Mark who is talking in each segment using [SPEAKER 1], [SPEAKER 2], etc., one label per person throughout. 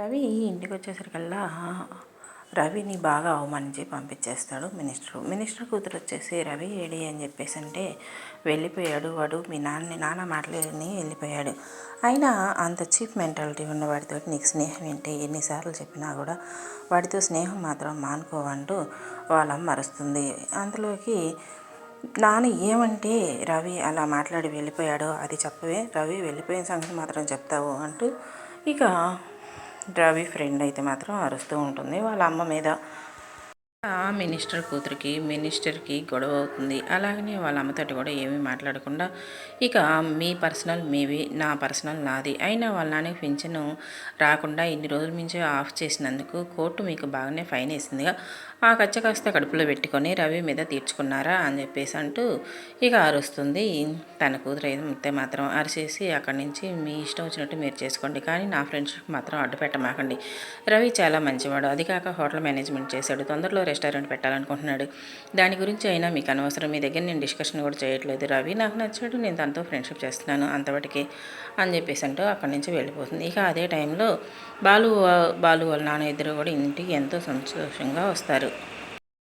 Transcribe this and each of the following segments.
[SPEAKER 1] రవి ఇంటికి వచ్చేసరికల్లా రవిని బాగా అవమానించి పంపించేస్తాడు మినిస్టర్. మినిస్టర్ కూతురు వచ్చేసి రవి ఏడి అని చెప్పేసి అంటే వెళ్ళిపోయాడు వాడు. మీ నాన్న నాన్న మాట్లాడిని వెళ్ళిపోయాడు. అయినా అంత చీప్ మెంటాలిటీ ఉన్న వాడితో నీకు స్నేహం ఏంటి? ఎన్నిసార్లు చెప్పినా కూడా వాడితో స్నేహం మాత్రం మానుకోవంటూ వాళ్ళమ్మ మరుస్తుంది అందులోకి నాన్న ఏమంటే రవి అలా మాట్లాడి వెళ్ళిపోయాడో. అది చెప్పవే. రవి వెళ్ళిపోయిన సంగతి మాత్రం చెప్తావు అంటూ ఇక రవి ఫ్రెండ్ అయితే మాత్రం అరుస్తూ ఉంటుంది. వాళ్ళ అమ్మ మీద ఆ మినిస్టర్ కూతురికి మినిస్టర్కి గొడవ అవుతుంది. అలాగనే వాళ్ళ అమ్మతోటి కూడా ఏమీ మాట్లాడకుండా ఇక మీ పర్సనల్ మీవి నా పర్సనల్ నాది అయినా వాళ్ళ నాన్నకి పింఛను రాకుండా ఇన్ని రోజుల నుంచి ఆఫ్ చేసినందుకు కోర్టు మీకు బాగానే ఫైన్ వేసిందిగా ఆ కచ్చ కాస్త కడుపులో పెట్టుకొని రవి మీద తీర్చుకున్నారా అని చెప్పేసి అంటూ ఇక అరుస్తుంది. తన కూతురు అయితే మాత్రం అరిచేసి అక్కడి నుంచి మీ ఇష్టం వచ్చినట్టు మీరు చేసుకోండి. కానీ నా ఫ్రెండ్షిప్ మాత్రం అడ్డు పెట్టమాకండి. రవి చాలా మంచివాడు. అది కాక హోటల్ మేనేజ్మెంట్ చేశాడు. తొందరలో రెస్టారెంట్ పెట్టాలనుకుంటున్నాడు. దాని గురించి అయినా మీకు అనవసరం. మీ దగ్గర నేను డిస్కషన్ కూడా చేయట్లేదు. రవి నాకు నచ్చాడు. నేను తనతో ఫ్రెండ్షిప్ చేస్తున్నాను అంతవరకు అని చెప్పేసి అంటూ అక్కడి నుంచి వెళ్ళిపోతుంది. ఇక అదే టైంలో బాలు బాలు వాళ్ళ నాన్న ఇద్దరు కూడా ఇంటికి ఎంతో సంతోషంగా వస్తారు.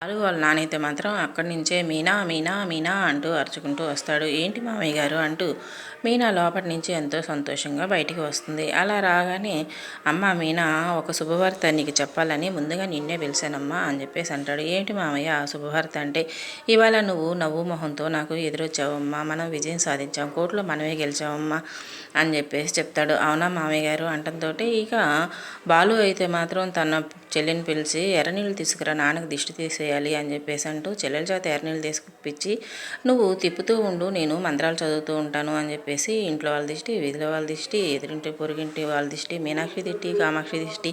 [SPEAKER 1] బాలు వాళ్ళ నానైతే మాత్రం అక్కడి నుంచే మీనా మీనా మీనా అంటూ అరుచుకుంటూ వస్తాడు. ఏంటి మామయ్య గారు అంటూ మీనా లోపటి నుంచి ఎంతో సంతోషంగా బయటికి వస్తుంది. అలా రాగానే అమ్మ మీనా ఒక శుభవార్త నీకు చెప్పాలని ముందుగా నిన్నే పిలిచానమ్మా అని చెప్పేసి అంటాడు. ఏంటి మామయ్య ఆ శుభవార్త అంటే ఇవాళ నువ్వు నవ్వు మొహంతో నాకు ఎదురొచ్చావమ్మా. మనం విజయం సాధించాం. కోర్టులో మనమే గెలిచావమ్మా అని చెప్పేసి చెప్తాడు. అవునా మామయ్య గారు అంటంతో ఇక బాలు అయితే మాత్రం తన చెల్లిని పిలిచి ఎర్రనీళ్ళు తీసుకురా నాన్నకు దిష్టి తీసేయాలి అని చెప్పేసి అంటూ చెల్లెల చేత ఎర్రనీళ్ళు తీసుకుపిచ్చి నువ్వు తిప్పుతూ ఉండు నేను మంత్రాలు చదువుతూ ఉంటాను అని చెప్పేసి ఇంట్లో వాళ్ళ దిష్టి వీధిలో వాళ్ళ దిష్టి ఎదురింటి పొరుగింటి వాళ్ళ దిష్టి మీనాక్షి దిష్టి కామాక్షి దిష్టి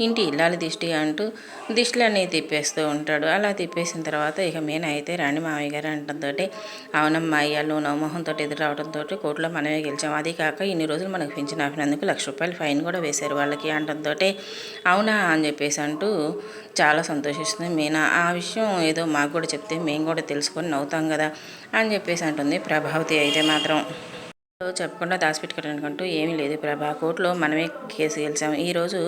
[SPEAKER 1] ఇంటి ఇల్లాలి దిష్టి అంటూ దిష్టిలన్నీ తిప్పేస్తూ ఉంటాడు. అలా తిప్పేసిన తర్వాత ఇక మీన అయితే రాణి మావయ్య గారు అంటంతో అవునమ్మా అయ్యాలు నవమోహంతో ఎదురు రావడంతో కోర్టులో మనమే గెలిచాం. అది కాక ఇన్ని రోజులు మనకు పెంచిన ఆపినందుకు లక్ష రూపాయలు ఫైన్ కూడా వేశారు వాళ్ళకి అంటంతో అవునా అని చెప్పేసి అంటూ చాలా సంతోషిస్తుంది మీనా. ఆ విషయం ఏదో మాకు కూడా చెప్తే మేము కూడా తెలుసుకొని నవ్వుతాం కదా అని చెప్పేసి అంటుంది ప్రభావతి అయితే మాత్రం. చెప్పకుండా దాచిపెట్టుకోవడానికంటూ ఏమీ లేదు ప్రభా. కోర్టులో మనమే కేసు గెలిచాం ఈరోజు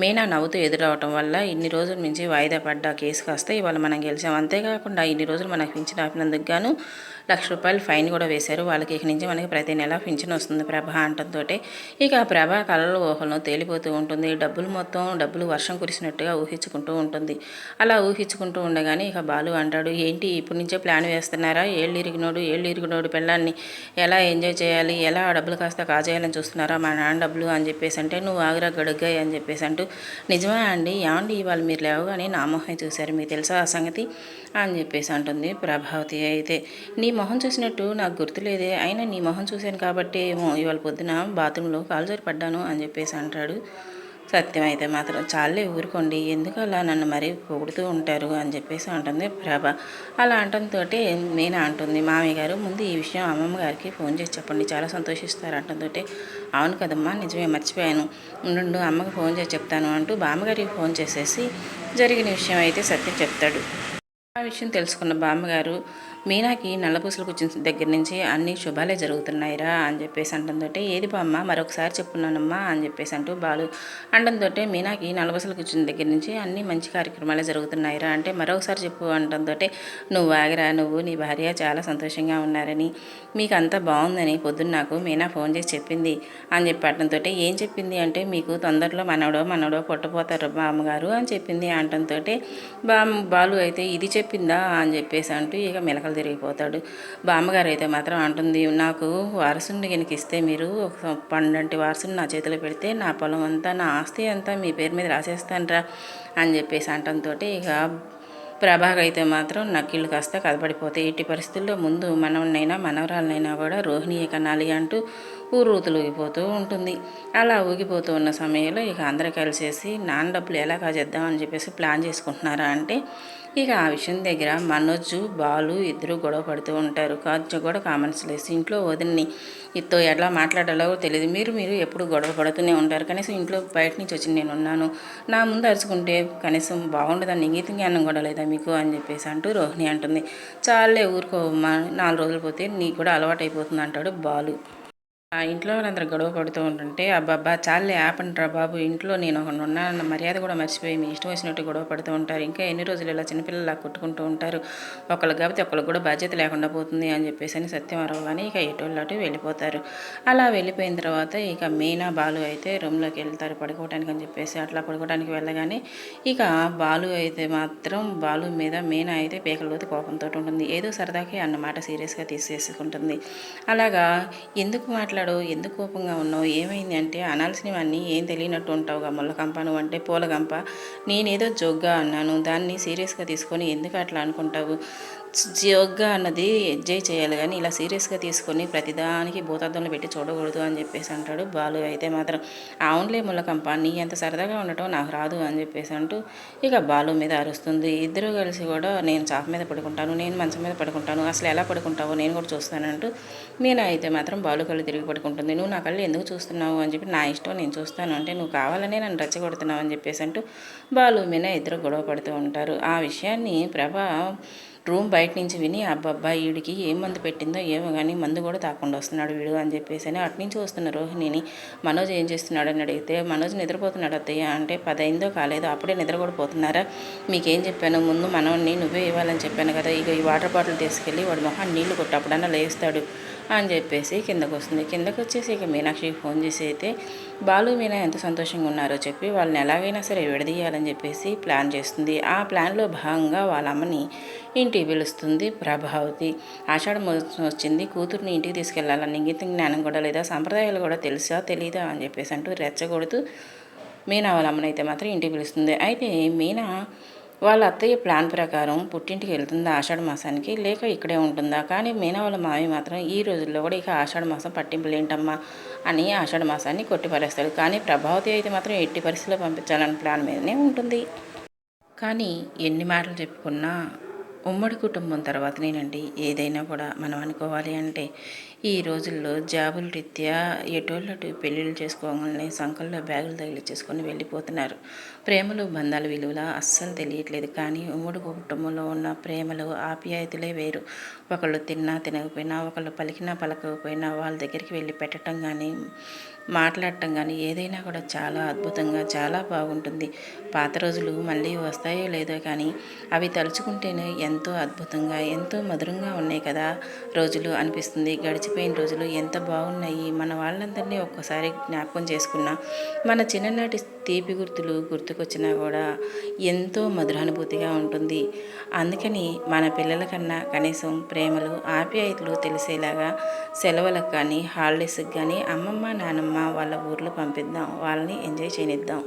[SPEAKER 1] మీనా నవ్వుతూ ఎదురవటం వల్ల ఇన్ని రోజుల నుంచి వాయిదా పడ్డ కేసు కాస్త ఇవాళ మనం గెలిచాం. అంతేకాకుండా ఇన్ని రోజులు మనకు పింఛన్ ఆపినందుకు గాను లక్ష రూపాయలు ఫైన్ కూడా వేశారు. వాళ్ళకి ఇక నుంచి మనకి ప్రతి నెల పింఛన్ వస్తుంది ప్రభ అంటంతో ఇక ఆ ప్రభ కళలు ఊహలను తేలిపోతూ ఉంటుంది. డబ్బులు మొత్తం డబ్బులు వర్షం కురిసినట్టుగా ఊహించుకుంటూ ఉంటుంది. అలా ఊహించుకుంటూ ఉండగానే ఇక బాలు అంటాడు ఏంటి ఇప్పటి నుంచే ప్లాన్ వేస్తున్నారా? ఏళ్ళు ఇరిగినోడు ఏళ్ళు ఇరిగినోడు పిల్లల్ని ఎలా ఎంజాయ్ చేయాలి? ఎలా డబ్బులు కాస్త కాజేయాలని చూస్తున్నారా? మా నాన్న డబ్బులు అని చెప్పేసి అంటే నువ్వు ఆగ్రా గడుగ్గాయి అని చెప్పేసి అంటూ నిజమే అండి? ఏమండి? ఇవాళ మీరు లేవగానే నా మొహం చూశారు. మీకు తెలుసా ఆ సంగతి? అని చెప్పేసి అంటుంది ప్రభావతి అయితే నీ మొహం చూసినట్టు నాకు గుర్తులేదే. అయినా నీ మొహం చూశాను కాబట్టి ఏమో ఇవాళ పొద్దున బాత్రూంలో కాలు పడ్డాను అని చెప్పేసి అంటాడు. సత్యం అయితే మాత్రం చాలే ఊరుకోండి. ఎందుకు అలా నన్ను మరీ పొగుడుతూ ఉంటారు అని చెప్పేసి అంటుంది ప్రభ. అలా అంటంతో నేను అంటుంది. మామయ్య గారు ముందు ఈ విషయం అమ్మమ్మ గారికి ఫోన్ చేసి చెప్పండి. చాలా సంతోషిస్తారు అంటంతో అవును కదమ్మా నిజమే మర్చిపోయాను. ఉండు అమ్మకి ఫోన్ చేసి చెప్తాను అంటూ బామ్మగారికి ఫోన్ చేసేసి జరిగిన విషయం అయితే సత్యం చెప్తాడు. ఆ విషయం తెలుసుకున్న బామ్మగారు మీనాకి నల్లపూసలకు వచ్చిన దగ్గర నుంచి అన్ని శుభాలే జరుగుతున్నాయిరా అని చెప్పేసి అంటుందంటే ఏది బామ్మ? మరొకసారి చెప్పున్నానమ్మా అని చెప్పేసి అంటూ బాలు అంటంతో మీనాకి నల్లపూసలకు వచ్చిన దగ్గర నుంచి అన్ని మంచి కార్యక్రమాలే జరుగుతున్నాయిరా అంటే మరొకసారి చెప్పు అంటంతో నువ్వు ఆగిరా నువ్వు నీ భార్య చాలా సంతోషంగా ఉన్నారని మీకు అంతా బాగుందని పొద్దున్న నాకు మీనా ఫోన్ చేసి చెప్పింది అని చెప్పడంతో ఏం చెప్పింది? అంటే మీకు తొందరలో మనవడో మనవడో పుట్టపోతారు బామ్మగారు అని చెప్పింది అంటంతో బా బాలు అయితే ఇది చెప్పిందా? అని చెప్పేసి అంటూ ఇక మెలకలు తిరిగిపోతాడు. బామ్మగారు అయితే మాత్రం అంటుంది నాకు వారసుని కనుక ఇస్తే మీరు ఒక పన్నెండు వారసుని నా చేతిలో పెడితే నా పొలం అంతా నా ఆస్తి అంతా మీ పేరు మీద రాసేస్తానరా అని చెప్పేసి అంటంతో ఇక ప్రభాగ్ అయితే మాత్రం నక్కిళ్ళు కాస్త కదపడిపోతాయి ఎట్టి పరిస్థితుల్లో ముందు మనవనైనా మనవరాలనైనా కూడా రోహిణియే కనాలి అంటూ ఊరూతులు ఊగిపోతూ ఉంటుంది. అలా ఊగిపోతూ ఉన్న సమయంలో ఇక అందరూ కలిసేసి నాన్న డబ్బులు ఎలా కాజేద్దామని చెప్పేసి ప్లాన్ చేసుకుంటున్నారా అంటే ఇక ఆ విషయం దగ్గర మనోజ్ బాలు ఇద్దరు గొడవ పడుతూ ఉంటారు. కొంచెం కూడా కామన్స్ లేసి ఇంట్లో వదిలిని ఇతో ఎలా మాట్లాడాలో తెలియదు మీరు మీరు ఎప్పుడు గొడవ పడుతూనే ఉంటారు. కనీసం ఇంట్లో బయట నుంచి వచ్చి నేను ఉన్నాను. నా ముందు అరుచుకుంటే కనీసం బాగుండదని ఇంగితం జ్ఞానం కూడా లేదా మీకు? అని చెప్పేసి అంటూ రోహిణి అంటుంది. చాలే ఊరుకోమ్మా నాలుగు రోజులు పోతే నీకు కూడా అలవాటు అయిపోతుంది అంటాడు బాలు. ఆ ఇంట్లో వాళ్ళందరూ గొడవ పడుతూ ఉంటుంటే అబ్బాబ్బా చాలే ఆపండిరా బాబు ఇంట్లో నేను ఒకడు ఉన్నానన్న మర్యాద కూడా మర్చిపోయి మీ ఇష్టం వచ్చినట్టు గొడవ పడుతూ ఉంటారు. ఇంకా ఎన్ని రోజులు ఇలా చిన్నపిల్లలా కొట్టుకుంటూ ఉంటారు? ఒకళ్ళు కాబట్టి ఒకళ్ళకి కూడా బాధ్యత లేకుండా పోతుంది అని చెప్పేసి అని సత్యవరం కానీ ఇక ఎటోళ్ళు అటు వెళ్ళిపోతారు. అలా వెళ్ళిపోయిన తర్వాత ఇక మీనా బాలు అయితే రూమ్లోకి వెళ్తారు పడుకోవడానికి అని చెప్పేసి అట్లా పడుకోవడానికి వెళ్ళగానే ఇక బాలు అయితే మాత్రం బాలు మీద మీనా అయితే పేకలతో కోపంతో ఉంటుంది. ఏదో సరదాకి అన్నమాట సీరియస్గా తీసేసుకుంటుంది. అలాగా ఎందుకు మాట్లా మాట్లాడు ఎందుకు కోపంగా ఉన్నావు ఏమైంది అంటే అనాల్సినవన్నీ ఏం తెలియనట్టు ఉంటావుగా ముళ్ళకంప నువ్వు అంటే పూలగంప నేనేదో జోగ్గా అన్నాను దాన్ని సీరియస్గా తీసుకొని ఎందుకు అట్లా అనుకుంటావు? జోగ్గా అన్నది ఎంజాయ్ చేయాలి కానీ ఇలా సీరియస్గా తీసుకొని ప్రతిదానికి భూతార్థంలో పెట్టి చూడకూడదు అని చెప్పేసి అంటాడు బాలు. అయితే మాత్రం అవునులే ములకంప నీ ఎంత సరదాగా ఉండటం నాకు రాదు అని చెప్పేసి అంటూ ఇక బాలు మీద అరుస్తుంది. ఇద్దరు కలిసి కూడా నేను చాప మీద పడుకుంటాను నేను మంచం మీద పడుకుంటాను అసలు ఎలా పడుకుంటావో నేను కూడా చూస్తానంటూ మీనా అయితే మాత్రం బాలు కళ్ళు తిరిగి పడుకుంటుంది. నువ్వు నా కళ్ళు ఎందుకు చూస్తున్నావు అని చెప్పి నా ఇష్టం నేను చూస్తాను అంటే నువ్వు కావాలనే నన్ను రెచ్చగొడుతున్నావు అని చెప్పేసి అంటూ బాలు మీనా ఇద్దరు గొడవ పడుతూ ఉంటారు. ఆ విషయాన్ని ప్రభా రూమ్ బయట నుంచి విని అబ్బాబ్బా వీడికి ఏం మందు పెట్టిందో ఏమో కానీ మందు కూడా తాకుండా వస్తున్నాడు వీడు అని చెప్పేసి అని అటు నుంచి వస్తున్న రోహిణిని మనోజ్ ఏం చేస్తున్నాడు అని అడిగితే మనోజ్ నిద్రపోతున్నాడు అత్తయ్య అంటే పదైందో కాలేదో అప్పుడే నిద్ర కూడా పోతున్నారా? మీకేం చెప్పాను? ముందు మనోడిని నువ్వే ఇవ్వాలని చెప్పాను కదా ఇక ఈ వాటర్ బాటిల్ తీసుకెళ్ళి వాడు మొహాన్ని నీళ్ళు కొట్టి అప్పుడన్నా లేస్తాడు. అని చెప్పేసి కిందకు వస్తుంది. కిందకు వచ్చేసి ఇక మీనాక్షికి ఫోన్ చేసి అయితే బాలు మీనా ఎంత సంతోషంగా ఉన్నారో చెప్పి వాళ్ళని ఎలాగైనా సరే విడదీయాలని చెప్పేసి ప్లాన్ చేస్తుంది. ఆ ప్లాన్లో భాగంగా వాళ్ళ అమ్మని ఇంటికి పిలుస్తుంది ప్రభావతి. ఆషాఢం వచ్చింది. కూతుర్ని ఇంటికి తీసుకెళ్ళాలని ఇంగిత జ్ఞానం కూడా లేదా? సంప్రదాయాలు కూడా తెలుసా? తెలీదా? అని చెప్పేసి అంటూ రెచ్చగొడుతూ మీనా వాళ్ళ అమ్మనైతే మాత్రం ఇంటికి పిలుస్తుంది. అయితే మీనా వాళ్ళ అత్తయ్య ప్లాన్ ప్రకారం పుట్టింటికి వెళ్తుందా ఆషాఢ మాసానికి. లేక ఇక్కడే ఉంటుందా? కానీ మీనా వాళ్ళ మావి మాత్రం ఈ రోజుల్లో కూడా ఇక ఆషాఢ మాసం పట్టింపులేంటమ్మా అని ఆషాఢ మాసాన్ని కొట్టిపరేస్తాడు కానీ ప్రభావతి అయితే మాత్రం ఎట్టి పరిస్థితిలో పంపించాలని ప్లాన్ మీదనే ఉంటుంది. కానీ ఎన్ని మాటలు చెప్పుకున్నా ఉమ్మడి కుటుంబం తర్వాతనేనండి. ఏదైనా కూడా మనం అనుకోవాలి అంటే ఈ రోజుల్లో జాబుల రీత్యా ఎటోళ్ళటు పెళ్ళిళ్ళు చేసుకోవాలని సంకల్లో బ్యాగులు తగిలిచ్చేసుకొని వెళ్ళిపోతున్నారు. ప్రేమలు బంధాల విలువల అస్సలు తెలియట్లేదు. కానీ ఉమ్మడి కుటుంబంలో ఉన్న ప్రేమలు ఆప్యాయతలే వేరు. ఒకళ్ళు తిన్నా తినకపోయినా ఒకళ్ళు పలికినా పలకపోయినా వాళ్ళ దగ్గరికి వెళ్ళి పెట్టడం కానీ మాట్లాడటం కానీ ఏదైనా కూడా చాలా అద్భుతంగా చాలా బాగుంటుంది. పాత రోజులు మళ్ళీ వస్తాయో లేదో కానీ అవి తలుచుకుంటేనే ఎంతో అద్భుతంగా ఎంతో మధురంగా ఉన్నాయి కదా రోజులు అనిపిస్తుంది. గడిచి గడిచిపోయిన రోజులు ఎంత బాగున్నాయి మన వాళ్ళందరినీ ఒక్కసారి జ్ఞాపకం చేసుకున్నా. మన చిన్ననాటి తీపి గుర్తులు గుర్తుకొచ్చినా కూడా ఎంతో మధురానుభూతిగా ఉంటుంది. అందుకని మన పిల్లల కన్నా కనీసం ప్రేమలు ఆప్యాయతలు తెలిసేలాగా సెలవులకు కానీ హాలిడేస్కి కానీ అమ్మమ్మ నానమ్మ వాళ్ళ ఊర్లో పంపిద్దాం. వాళ్ళని ఎంజాయ్ చేయనిద్దాం.